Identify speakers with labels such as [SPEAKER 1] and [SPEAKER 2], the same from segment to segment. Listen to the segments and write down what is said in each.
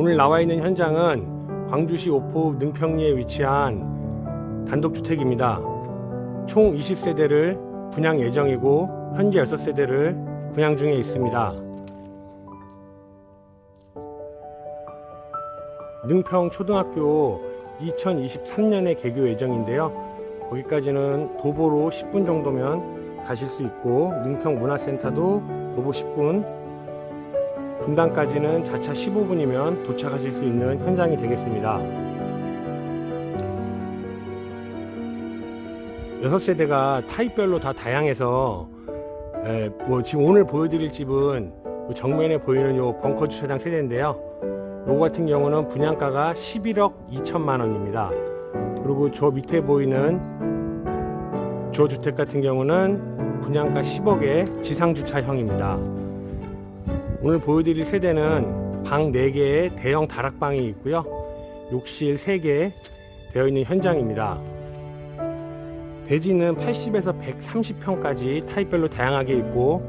[SPEAKER 1] 오늘 나와 있는 현장은 광주시 오포 능평리에 위치한 단독주택입니다. 총 20세대를 분양 예정이고 현재 6세대를 분양 중에 있습니다. 능평 초등학교 2023년에 개교 예정인데요. 거기까지는 도보로 10분 정도면 가실 수 있고 능평 문화센터도 도보 10분 분당까지는 자차 15분이면 도착하실 수 있는 현장이 되겠습니다. 6세대가 타입별로 다 다양해서 에, 뭐 지금 오늘 보여드릴 집은 요 정면에 보이는 요 벙커 주차장 세대인데요. 요거 같은 경우는 분양가가 11억 2천만 원입니다. 그리고 저 밑에 보이는 저 주택 같은 경우는 분양가 10억의 지상주차형입니다. 오늘 보여드릴 세대는 방 4개에 대형 다락방이 있고요. 욕실 3개 되어 있는 현장입니다. 대지는 80에서 130평까지 타입별로 다양하게 있고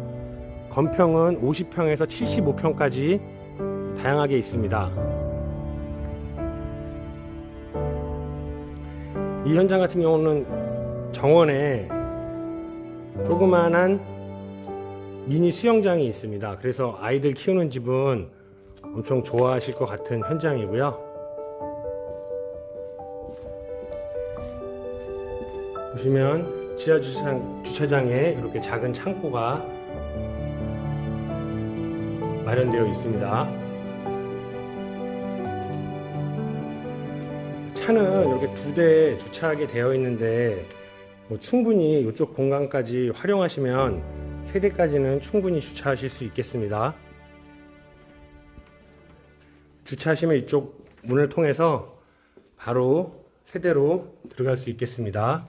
[SPEAKER 1] 건평은 50평에서 75평까지 다양하게 있습니다. 이 현장 같은 경우는 정원에 조그만한 미니 수영장이 있습니다. 그래서 아이들 키우는 집은 엄청 좋아하실 것 같은 현장이고요. 보시면 지하 주차장, 주차장에 이렇게 작은 창고가 마련되어 있습니다. 차는 이렇게 두 대 주차하게 되어 있는데 뭐 충분히 이쪽 공간까지 활용하시면 세 대까지는 충분히 주차하실 수 있겠습니다. 주차하시면 이쪽 문을 통해서 바로 세대로 들어갈 수 있겠습니다.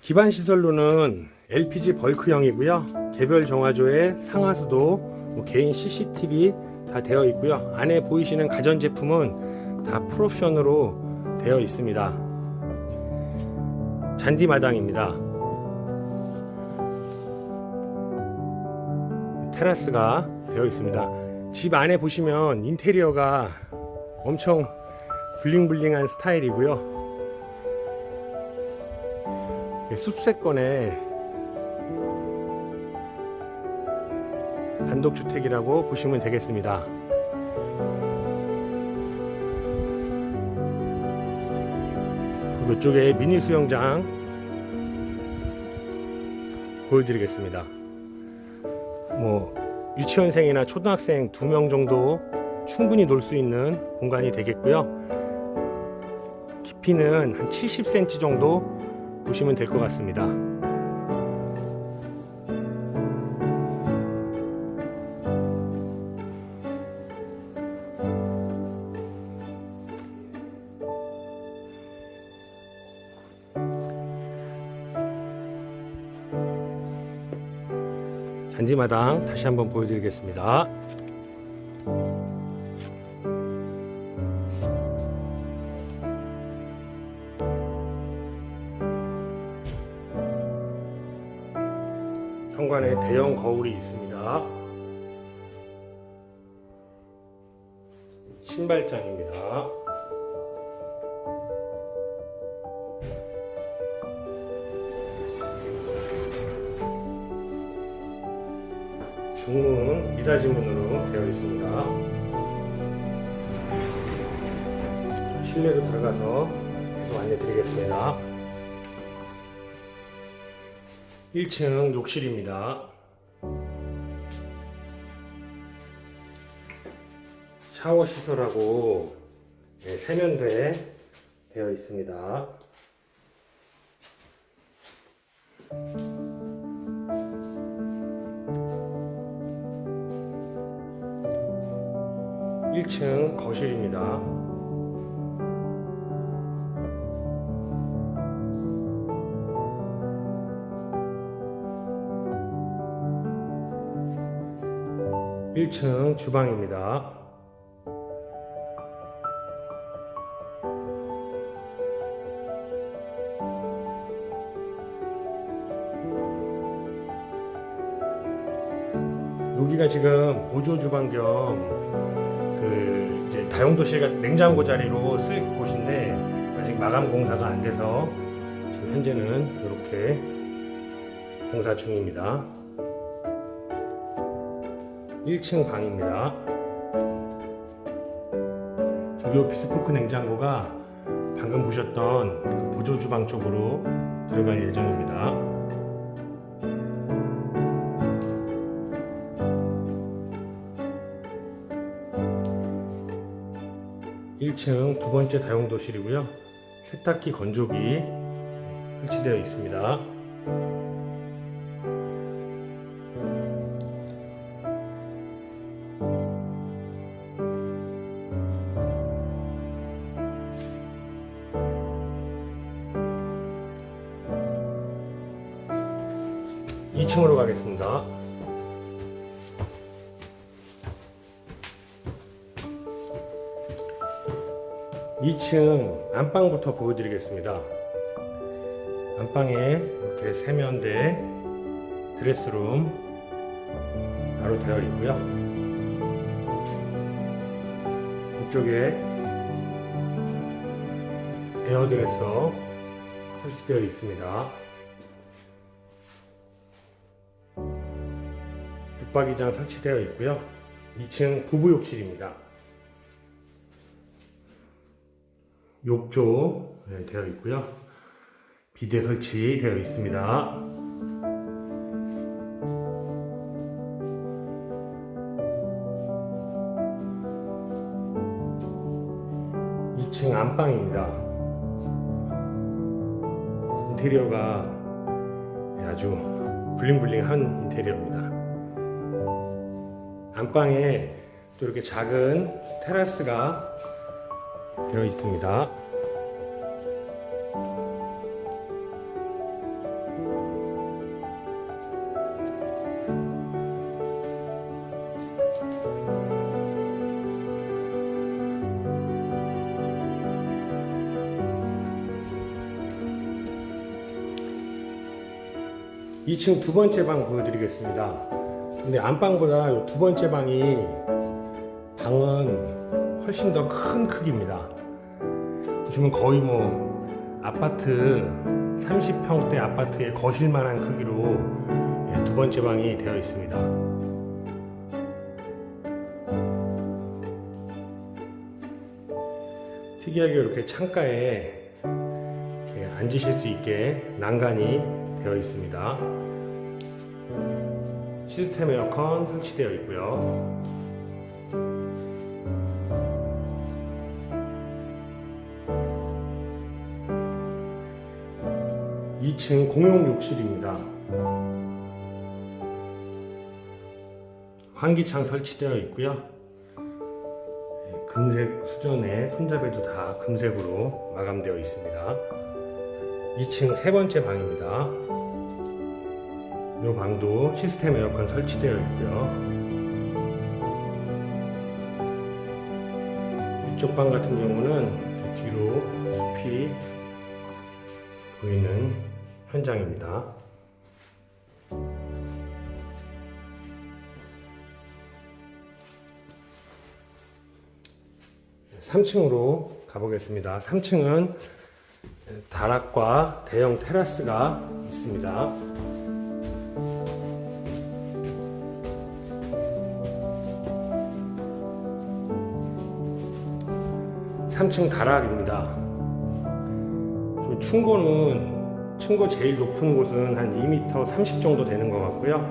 [SPEAKER 1] 기반 시설로는 LPG 벌크형이고요. 개별 정화조에 상하수도, 뭐 개인 CCTV 다 되어 있고요. 안에 보이시는 가전 제품은 다 풀옵션으로 되어 있습니다. 잔디 마당입니다. 테라스가 되어 있습니다. 집 안에 보시면 인테리어가 엄청 블링블링한 스타일이고요. 숲세권의 단독주택이라고 보시면 되겠습니다. 이쪽에 미니 수영장 보여드리겠습니다. 뭐 유치원생이나 초등학생 두 명 정도 충분히 놀 수 있는 공간이 되겠고요. 깊이는 한 70cm 정도 보시면 될 것 같습니다. 잔디마당 다시 한번 보여드리겠습니다. 현관에 대형 거울이 있습니다. 신발장입 중문 미닫이 문으로 되어 있습니다. 실내로 들어가서 계속 안내 드리겠습니다. 1층 욕실입니다. 샤워 시설하고 네, 세면대 되어 있습니다. 일층 거실입니다. 일층 주방입니다. 여기가 지금 보조 주방 겸 그 이제 다용도실과 냉장고 자리로 쓸 곳인데 아직 마감 공사가 안 돼서 지금 현재는 이렇게 공사 중입니다. 1층 방입니다. 이 비스포크 냉장고가 방금 보셨던 그 보조 주방 쪽으로 들어갈 예정입니다. 1층 두 번째 다용도실이고요. 세탁기 건조기 설치되어 있습니다. 이층으로 가겠습니다. 이층 안방부터 보여드리겠습니다. 안방에 이렇게 세면대, 드레스룸 바로 되어 있고요. 이쪽에 에어드레서 설치되어 있습니다. 붙박이장 설치되어 있고요. 2층 부부 욕실입니다. 욕조 네, 되어 있고요. 비대 설치 되어 있습니다. 이층 안방입니다. 인테리어가 아주 블링블링한 인테리어입니다. 안방에 또 이렇게 작은 테라스가 되어 있습니다. 이층 두 번째 방 보여드리겠습니다. 근데 안방보다 이두 번째 방이 방은 훨씬 더 큰 크기입니다. 보시면 거의 뭐 아파트 30평대 아파트의 거실만한 크기로 예, 두 번째 방이 되어 있습니다. 특이하게 이렇게 창가에 이렇게 앉으실 수 있게 난간이 되어 있습니다. 시스템 에어컨 설치되어 있고요. 2층 공용 욕실입니다. 환기창 설치되어 있고요. 네, 금색 수전에 손잡이도 다 금색으로 마감되어 있습니다. 2층 세 번째 방입니다. 이 방도 시스템 에어컨 설치되어 있고요. 이쪽 방 같은 경우는 뒤로 숲이 보이는 현장입니다. 3층으로 가보겠습니다. 3층은 다락과 대형 테라스가 있습니다. 3층 다락입니다. 좀 충고는 층고 제일 높은 곳은 한 2m 30 정도 되는 것 같고요.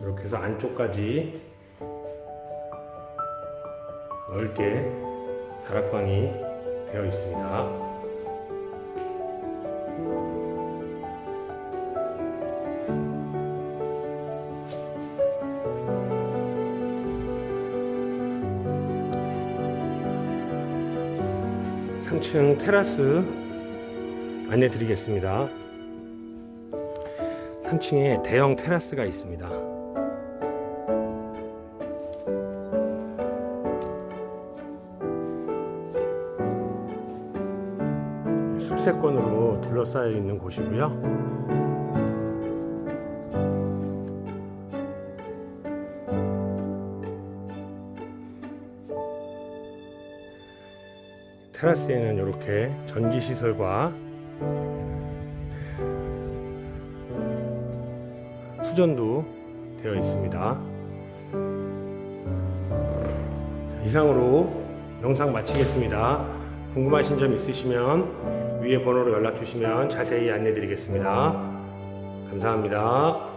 [SPEAKER 1] 이렇게 해서 안쪽까지 넓게 다락방이 되어 있습니다. 삼층 테라스 안내 드리겠습니다. 3층에 대형 테라스가 있습니다. 숲세권으로 둘러싸여 있는 곳이고요. 테라스에는 이렇게 전기시설과 수전도 되어 있습니다. 자, 이상으로 영상 마치겠습니다. 궁금하신 점 있으시면 위에 번호로 연락 주시면 자세히 안내 드리겠습니다. 감사합니다.